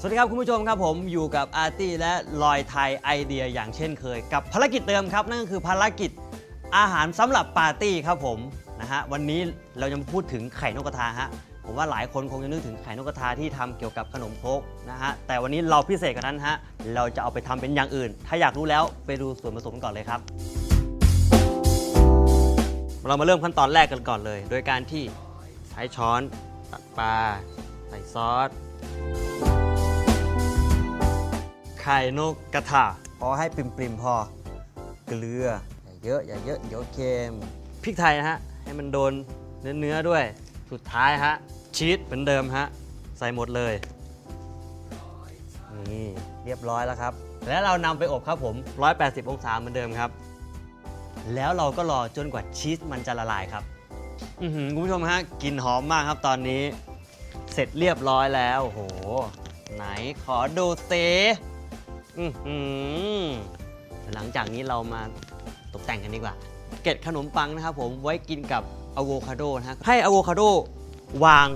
สวัสดีครับคุณผู้ชมครับผมอยู่กับอาร์ตี้และลอยไทยไอเดียอย่างเช่นเคย กับภารกิจเดิมครับ นั่นก็คือภารกิจอาหารสำหรับปาร์ตี้ครับผมนะฮะวันนี้เราจะมาพูดถึงไข่นกกระทาฮะผมว่าหลายคนคงจะนึกถึงไข่นกกระทาที่ทำเกี่ยวกับขนมครกนะฮะแต่วันนี้เราพิเศษกว่านั้นฮะเราจะเอาไปทำเป็นอย่างอื่น ถ้าอยากรู้แล้วไปดูส่วนผสมกันก่อนเลยครับ เรามาเริ่มขั้นตอนแรกกันก่อนเลย โดยการที่ใช้ช้อนตัดปลาใส่ซอส ข่นกกระทาพอให้ปริมๆพอ เกลืออย่าเยอะอย่าเยอะเดี๋ยวเค็มพริกไทยนะฮะ ให้มันโดนเนื้อเนื้อๆด้วย สุดท้ายฮะ ชีสเหมือนเดิมฮะ ใส่หมดเลย นี่ เรียบร้อยแล้วครับ แล้วเรานำไปอบครับผม 180 องศาเหมือนเดิมครับ แล้วเราก็รอจนกว่าชีสมันจะละลายครับอือหือคุณผู้ชมฮะกลิ่นหอมมากครับตอนนี้ เสร็จเรียบร้อยแล้วโอ้โหไหนขอดูเซ อือหือหลังจากนี้เรามาตกแต่งกันดีกว่า เกล็ดขนมปังนะครับผมไว้กินกับอะโวคาโดนะฮะให้อะโวคาโดวาง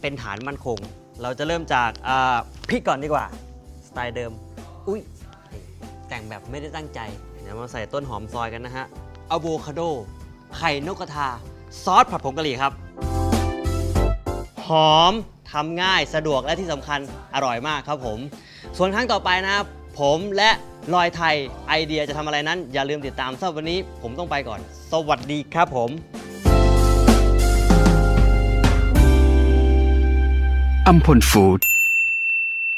เป็นฐานมั่นคง เราจะเริ่มจากอ่าพริกก่อนดีกว่า สไตล์เดิม อุ้ยแต่งแบบไม่ได้ตั้งใจ เดี๋ยวมาใส่ต้นหอมซอยกันนะฮะอะโวคาโด ไข่นกกระทา ซอสผัดผงกะหรี่ครับ หอมทำง่ายสะดวกและที่สำคัญอร่อยมากครับผม ส่วนครั้งต่อไปนะครับ ผมและลอยไทยไอเดียจะทำอะไรนั้น อย่าลืมติดตามสำหรับวันนี้ผมต้องไปก่อน สวัสดีครับผม อัมพลฟู้ด